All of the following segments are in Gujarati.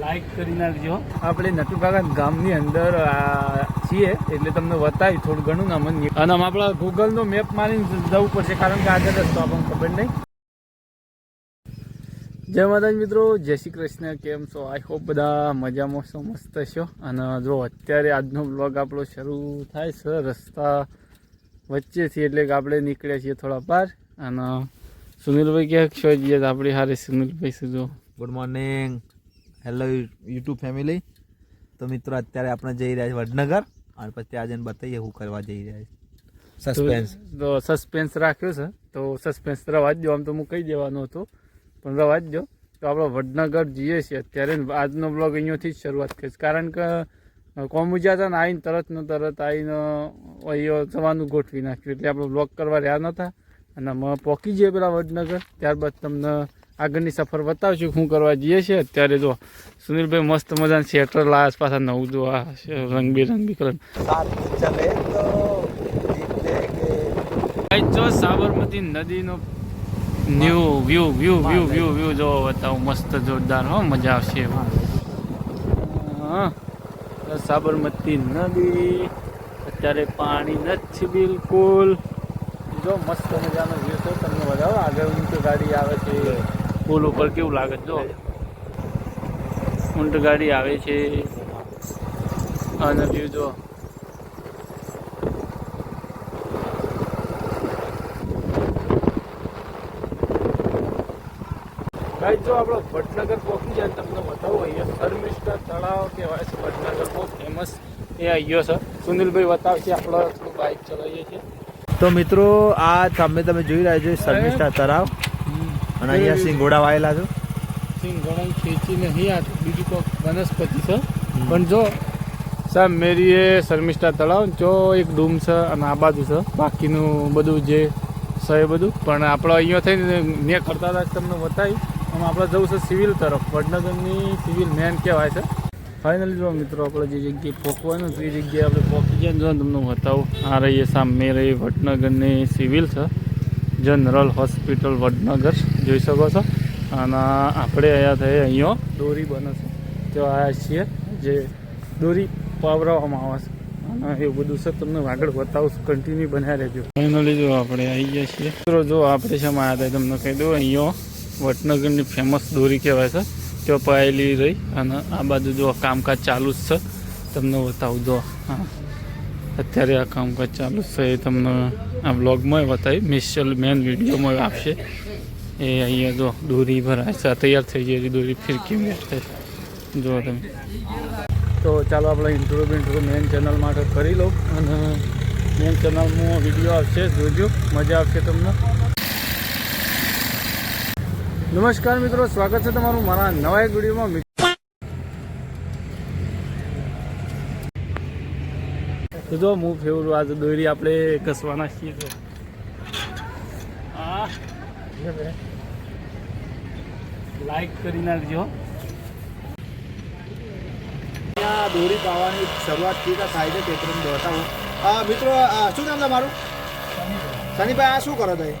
લાઈક કરી નાખજો. આપણે નટુકાકા ગામની અંદર છીએ, એટલે તમને બતાવી થોડું ઘણું ના મને અને આપણા ગૂગલનો મેપ મારીને જવું પડશે, કારણ કે આગળ રસ્તો આપણને ખબર નહીં. જય માતાજી મિત્રો, જય શ્રી કૃષ્ણ, કેમ છો? આઈ હોપ બધા મજામાં છો, મસ્ત છો. અને જો અત્યારે આજનો બ્લોગ આપણો શરૂ થાય છે, રસ્તા વચ્ચેથી, એટલે કે આપણે નીકળ્યા છીએ થોડા બહાર. અને સુનિલભાઈ ક્યાંક છો જઈએ તો આપણે હારે સુનિલભાઈ છે good morning hello YouTube family તો મિત્રો અત્યારે આપણે જઈ રહ્યા છીએ વડનગર અને પછી આજે બતાવીએ હું કરવા જઈ રહ્યા છે સસ્પેન્સ તો સસ્પેન્સ રાખ્યો છે તો સસ્પેન્સ રવા જ દો આમ તો હું કહી દેવાનું હતું પણ રવા જ દો. તો આપણે વડનગર જઈએ છીએ અત્યારે આજનો બ્લોગ અહીંયાથી જ શરૂઆત કરીશ કારણ કે કોમુજા હતા ને આવીને તરત ને તરત આવીને અહીંયા જવાનું ગોઠવી નાખ્યું. એટલે આપણે બ્લોગ કરવા રહ્યા નહોતા. અને અમે પહોંચી જઈએ પેલા વડનગર. ત્યારબાદ તમને આગળની સફર બતાવશું શું કરવા જઈએ છીએ. અત્યારે જો સુનિલભાઈ મસ્ત મજાનું સ્વેટર લાવ્યા પાછા નવું જો આ રંગબેરંગી કલર. જો સાબરમતી નદીનો new view view view view view જો બતાવું. મસ્ત જોરદાર હો, મજા આવશે. હા સાબરમતી નદી. અત્યારે પાણી નથી બિલકુલ. જો મસ્ત મજાનો વ્યૂ છે તમને બતાવો. આગળ ઊંટ ગાડી આવે છે. પુલ ઉપર કેવું લાગે જો? ઊંટ ગાડી આવે છે. અને વ્યૂ જો. ગાઈસ જો આપણો વડનગર પહોંચી જાય તમને બતાવું અહીંયા શર્મિષ્ઠા તળાવ કહેવાય છે વડનગર બહુ ફેમસ એ આવ્યો છે. સુનિલભાઈ બતાવશે આપણે થોડું બાઇક ચલાવીએ છીએ. તો મિત્રો આ તમે તમે જોઈ રહ્યા છો શર્મિષ્ઠા તળાવ અને અહીંયા સિંગોડા વાયેલા છો. સિંહ ઘણા ખેંચી નહીં આ બીજું કોઈ વનસ્પતિ છે. પણ જો સાહેબ મેરી એ શર્મિષ્ઠા તળાવ જો એક ડૂમ છે અને આ બાજુ છે. બાકીનું બધું જે છે એ બધું. પણ આપણે અહીંયા થઈને ને કરતા હતા તમને બતાવી. આમ આપણે જવું છે સિવિલ તરફ. વડનગરની સિવિલ મેન કહેવાય છે. ફાઇનલી જો મિત્રો આપણે જે જગ્યાએ પોકવાનું છે એ જગ્યાએ આપણે પહોંચી જાય જો તમને બતાવું આ રહીએ સામે રહી વડનગરની સિવિલ છે. જનરલ હોસ્પિટલ વડનગર, જોઈ શકો છો. અને આપણે અહીંયા થઈ અહીંયા દોરી બને છે. તો આવ્યા છીએ જે દોરી પાવરાવવામાં આવે છે. અને એવું બધું છે, તમને આગળ બતાવું કન્ટિન્યુ બનાવી રહેજો. ફાઇનલી જો આપણે આવી ગયા છીએ. મિત્રો, જો આપણે શેમાં આવ્યા હતા તમને કહી દઉં, અહીંયા વડનગરની ફેમસ દોરી કહેવાય છે. ત્યાં પાયેલી રહી. અને આ બાજુ જો કામકાજ ચાલુ જ છે. તમને બતાવું, જો, હા. અત્યારે આ કામકાજ ચાલુ છે. એ તમને આ બ્લોગમાં બતાવી મિસ્ટલ મેન વિડીયોમાં આપશે. એ અહીંયા જો દોરી ભરાય છે. તૈયાર થઈ ગયેલી દોરી ફિરકી બેઠે જો તમે. તો ચાલો આપણે ઇન્ટ્રો ઇન્ટ્રો મેન ચેનલ માટે કરી લઉં. અને મેન ચેનલમાં વીડિયો આવશે. જોજો. મજા આવશે તમને. નમસ્કાર મિત્રો. સ્વાગત છે તમારું મારા નવા એક વિડીયોમાં તો જો, હું ફેવરું આજે દોરી આપણે ઘસવાના છીએ તો આ. લાઈક કરી નાખજો. અહીંયા દોરી પાવાની થાય છે તમને બતાવું. આ મિત્રો, આ શું નામ તમારું સનીભાઈ આ શું કરો તમે?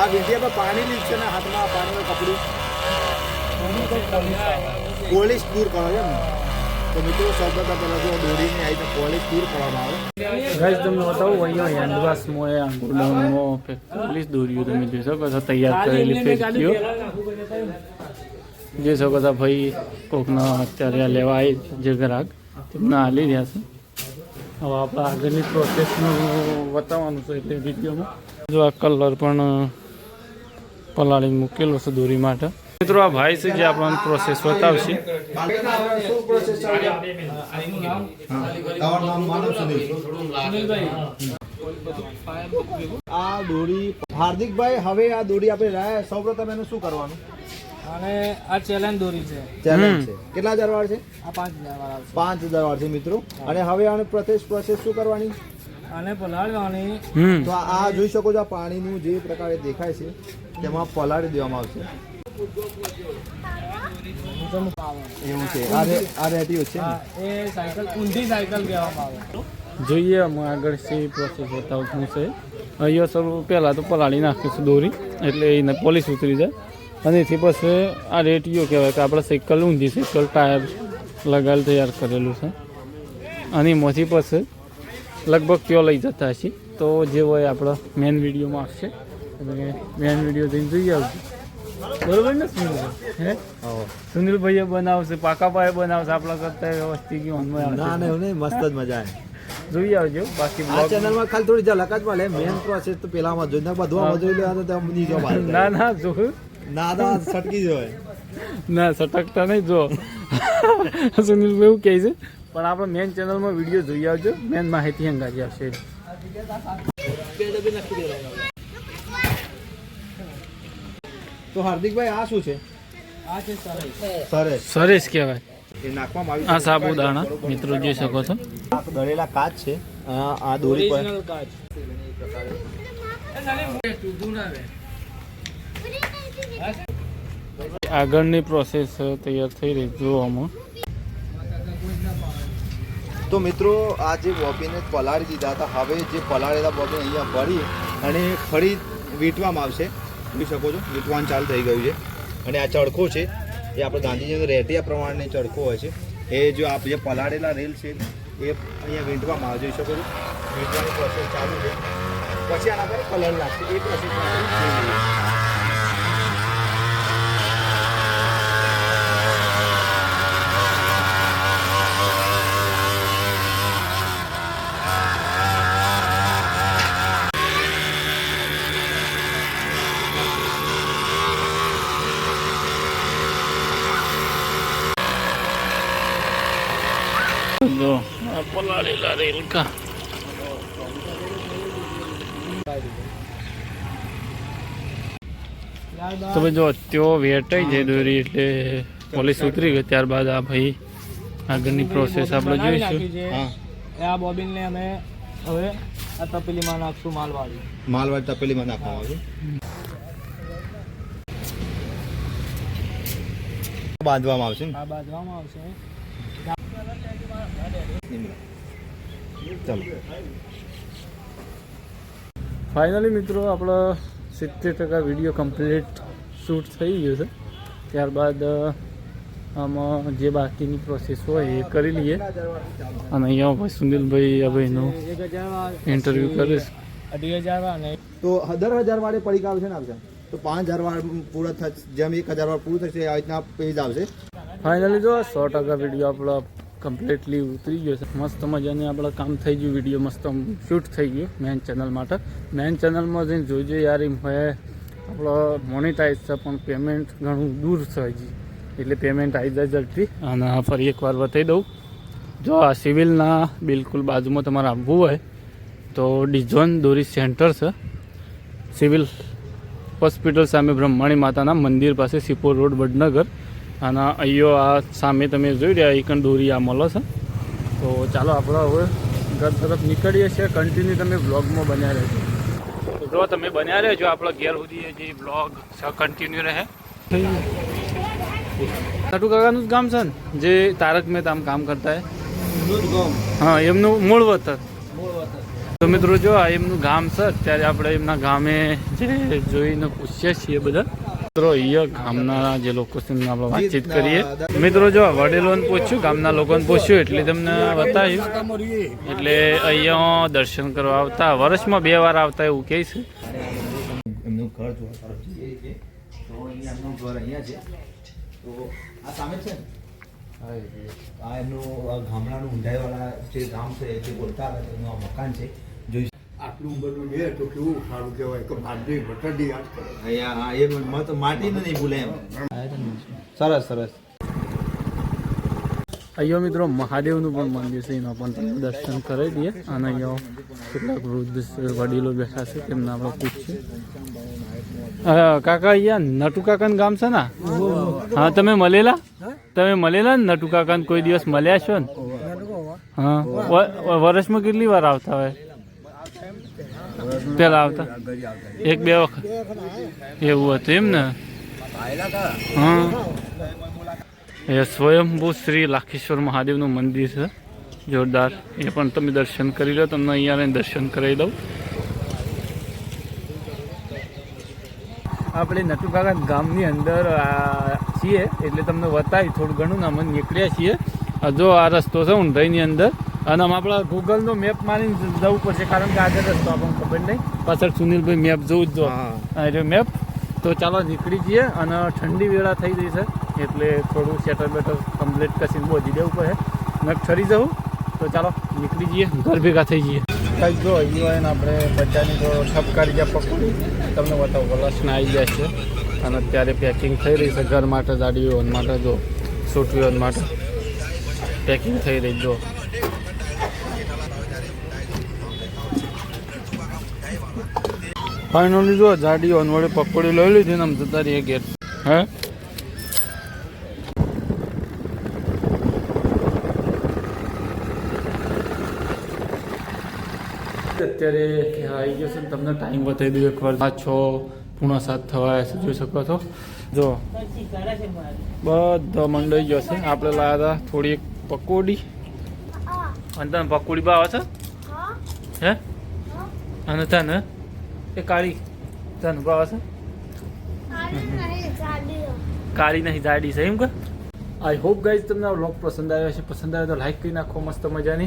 આ વિદ્યા પર પાણી લીધું છે ને, હાથમાં પાણીનું કપડું. પોલીસ દૂર કરો ને તો મિત્રો સૌપ્રથમ પહેલાં જો દોરીને આવી તો પોલીસ દૂર કરવામાં આવે. ગાઈસ તમને બતાવું અહીંયા હેન્ડવાશમાં એ આંગોડામાં પોલીસ દોરીઓ તમે જોઈ શકો છો તૈયાર કરેલી ફેક્ટરીઓ. જોઈ શકો છો ભાઈ કોકના અત્યારે આ લેવા આવી જે ગ્રાહક તેમને હાલી રહ્યા છે. હવે આપણે આગળની પ્રોસેસનું બતાવવાનું છે એટલે વિડીયોમાં જો આ કલર પણ પલાળીને મૂકેલો છે દોરી માટે. મિત્રો આ ભાઈ છે જે આપણને પ્રોસેસ બતાવશે. આ દોરી. હાર્દિકભાઈ હવે આ દોરી આપણે રહ્યા સૌપ્રથમ એનું શું કરવાનું? અને આ ચેલેન્જ દોરી છે. ચેલેન્જ છે. કેટલા હજાર વાર છે? આ પાંચ હજાર પાંચ હજાર વાર છે મિત્રો. અને હવે આને પ્રોસેસ પ્રોસેસ શું કરવાની? આને પલાળવાની. તો આ આ જોઈ શકો છો આ પાણીનું જે પ્રકારે દેખાય છે તેમાં પલાળી દેવામાં આવશે. એવું છે. આ રે- આ રેડિયો છે એ સાયકલ ઊંધી સાયકલ કહેવામાં આવે. જોઈએ હું આગળ સી પ્રોસેસ બતાવું શું છે. અહીંયા સર પહેલાં તો પલાળી નાખીશું દોરી એટલે એને પોલીસ ઉતરી જાય. અને એથી પછી આ રેટીઓ કહેવાય કે આપણે સાયકલ ઊંધી સાયકલ ટાયર લગાવેલ તૈયાર કરેલું છે. અને એમાંથી પછી લગભગ ત્યાં લઈ જતા છીએ તો જે હોય આપણા મેન વિડીયોમાં આવશે. એટલે મેન વીડિયો જઈને જોઈ આવજો. બરોબર ને સુનિલભાઈ? હે? સુનિલભાઈએ બનાવશે પાકાભાઈ બનાવશે આપણા કરતા વ્યવસ્થિત ગયું ના ના એવું નહીં મસ્ત જ મજા આવે. જોઈ આવજો બાકી આ ચેનલમાં ખાલી થોડી ઝલક જ મળે મેન પ્રોસેસ તો પેલામાં જોઈ ને બધું જોઈ લેવાનું તો બની જો ના ના જો. ના ના સટકી જોય. ના સટકતા નહીં જો. સુનિલભાઈ એવું કહે છે પણ આપણે મેન ચેનલમાં વીડિયો જોઈ આવજો મેન માહિતી અંગાજી આવશે. તો હાર્દિકભાઈ આ શું છે? આ છે સરસ. સરસ. સરસ કહેવાય. એ નાખવામાં આ સાબુદાણા મિત્રો જોઈ શકો છો. આ દળેલા કાચ છે. આ આ દોરી પર આગળની પ્રોસેસ તૈયાર થઈ રહી જોવામાં તો મિત્રો આ જે બોબીને પલાળી દીધા હતા હવે જે પલાળેલા બોબીને અહીંયા ભરી અને ફરી વીંટવામાં આવશે. જોઈ શકો છો. વિકવાન ચાલુ થઈ ગયું છે. અને આ ચડખો છે, એ આપણે ગાંધીજીનો રહેતિયા પ્રમાણે ચડખો હોય છે. એ જો આપ જે પલાળેલા રેલ છે, એ અહીંયા વીંટવામાં જોઈ શકો છો. વીંટવાની પ્રોસેસ ચાલુ છે. પછી આના પર કલર લાગશે. એ પ્રોસેસ જો આ પલાળેલા રેલકા ત્યારબાદ તો જો ત્યો વેટાઈ જાય દોરી એટલે પોલીસ ઉતરી ગઈ ત્યારબાદ આ ભાઈ આગળની પ્રોસેસ આપણે જોઈશું. આ બોબિનને અમે હવે આ તપેલીમાં નાખશું માલવાડી. માલવાળી તપેલીમાં નાખવામાં આવશે બાંધવામાં આવશે બાંધવામાં આવશે. ચાલો. ફાઇનલી મિત્રો આપણો સિત્તેર ટકા વીડિયો કમ્પ્લીટ શૂટ થઈ ગયો છે. ત્યારબાદ આમાં જે બાકીની પ્રોસેસ હોય એ કરી લઈએ. અને અહીંયા ભાઈ સુનિલભાઈ આ ભાઈનું એક હજાર ઇન્ટરવ્યૂ કરીશ અઢી હજાર અને તો દર હજાર વાળે પડીકા આવશે ને આવશે તો પાંચ હજાર વાર પૂરા થશે જેમ એક હજાર વાર પૂરું થશે આ રીતના પેજ આવશે. ફાઇનલી જો સો ટકા વીડિયો આપણો કમ્પ્લીટલી ઉતરી ગયો છે. મસ્ત મજાની આપણે કામ થઈ ગયું વીડિયો મસ્ત શૂટ થઈ ગયું મેન ચેનલ માટે. મેન ચેનલમાં જઈને જોઈજો યાર એમ હોય આપણો મોનિટાઈઝ છે, પણ પેમેન્ટ ઘણું દૂર છે હજી. એટલે પેમેન્ટ આવી જાય જલ્દી. અને ફરી એકવાર બતાવી દઉં. જો આ સિવિલના બિલકુલ બાજુમાં તમારે આવવું હોય, તો ડિઝોન દોરી સેન્ટર છે. સિવિલ હોસ્પિટલ સામે બ્રહ્માણી માતાના મંદિર પાસે સિપોર રોડ વડનગર. અને અહીંયો આ સામે તમે જોઈ રહ્યા એકન દોરી આ મળે છે. તો ચાલો આપણે હવે ઘર તરફ નીકળીએ છીએ. કન્ટિન્યુ તમે બ્લોગમાં બન્યા રહેજો. તો જો તમે બન્યા રહેજો આપણા ઘેર સુધી જે બ્લોગ છે કન્ટિન્યુ રહે. નટુ કાકાનું જ ગામ છે ને જે તારક મહેતા કામ કરતા હે. હા એમનું મૂળ વતન. તો મિત્રો જો આ એમનું ગામ છે અત્યારે આપણે એમના ગામે જે જોઈને પૂછીએ છીએ બધા. મિત્રો અહીંયા ગામના જે લોકો છે આપણે વાતચીત કરીએ. મિત્રો જો વડીલોને પૂછ્યું ગામના લોકોને પૂછ્યું એટલે તમને બતાવ્યું. એટલે અહીંયા દર્શન કરવા આવતા વર્ષમાં બે વાર આવતા એવું કહે છે. એમનું ઘર જોવા તરફ જઈએ તો એમનું ઘર અહીંયા છે. તો આ સામે છે આ એમનું આ ગામડાનું ઊંડાઈવાળા જે ગામ છે જે બોલતા હતા એનું આ મકાન છે. આટલું બધું લે તો કેવું સારું કહેવાય કે ભારતીય ભટ્ટાદી યાદ કરે. અહીંયા હા એ મત માટી નહીં ભૂલે એમ. સરસ સરસ. અહીંયા મિત્રો મહાદેવનું પણ મંદિર છે એમાં પણ દર્શન કરાવી દઈએ. અને અહીંયા કેટલાક વૃદ્ધ વડીલો બેઠા છે તેમને આપણે પૂછીએ કાકા અહીંયા નટુ કાકાનું ગામ છે ને? હા તમે મળેલા? તમે મળેલા ને નટુ કાકાને કોઈ દિવસ મળ્યા છો ને? હા. વર્ષમાં કેટલી વાર આવતા હોય? પેલા આવતા. એક બે વખત. એવું હતું એમ ને? હા. એ સ્વયંભૂ શ્રી લાખેશ્વર મહાદેવનું મંદિર છે. જોરદાર. એ પણ તમે દર્શન કરી લો. તમને અહીંયા દર્શન કરાવી દઉં. આપણે નટુકાકા ગામની અંદર આ છીએ. એટલે તમને બતાવી થોડું ઘણું ને નીકળ્યા છીએ. જો આ રસ્તો છે ઊંધાઈની અંદર. અને આપણે ગૂગલનો મેપ મારીને જવું પડશે કારણ કે આગળ રસ્તો આપણને ખબર નહીં. પાછળ સુનિલભાઈ મેપ જોવું જ જો. હા. મેપ તો ચાલો નીકળી જઈએ અને ઠંડી વેળા થઈ ગઈ છે એટલે થોડું સેટર બેટર કમ્પ્લીટ કરીને બોજી દેવું પડે. મેં ઠરી જવું તો ચાલો નીકળી જઈએ ઘર ભેગા થઈ જઈએ. કઈ જો યુવાન આપણે બચ્ચાની તો ઠપકારી જ્યાં પકડી. તમને બતાવો કલાસના આવી ગયા છે. અને અત્યારે પેકિંગ થઈ રહી છે ઘર માટે ગાડીઓ માટે જો છૂટવીઓ માટે પેકિંગ થઈ રહી જો. ફાઇનલી જો જાડીઓ વડે પકોડી લઈ લીધી ને આમ જતા રહીએ ઘેર હે? અત્યારે આવી ગયો છે તમને ટાઈમ બતાવી દઉં એકવાર. પાંચ છ પૂણા સાત થવા છે જોઈ શકો છો. જો બધા મંડાઈ ગયો છે. આપણે લાવ્યા હતા થોડી એક પકોડી. અને તને પકોડી ભાવે છે? હે? અને તને? એ કાળી. તને ભાવે છે? કાળી નહીં, જાડી છે, એમ કે? આઈ હોપ ગાઈઝ તમને આ વ્લોગ પસંદ આવ્યો છે પસંદ આવ્યો તો લાઈક કરી નાખો, મસ્ત મજાની.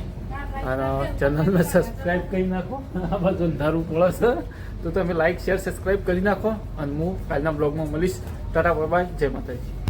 અને ચેનલને સબસ્ક્રાઈબ કરી નાખો. આ બધું અંધારું પડે છે. તો તમે લાઈક શેર સબસ્ક્રાઈબ કરી નાખો. અને હું કાલના બ્લોગમાં મળીશ. ટાટા બાય જય માતાજી.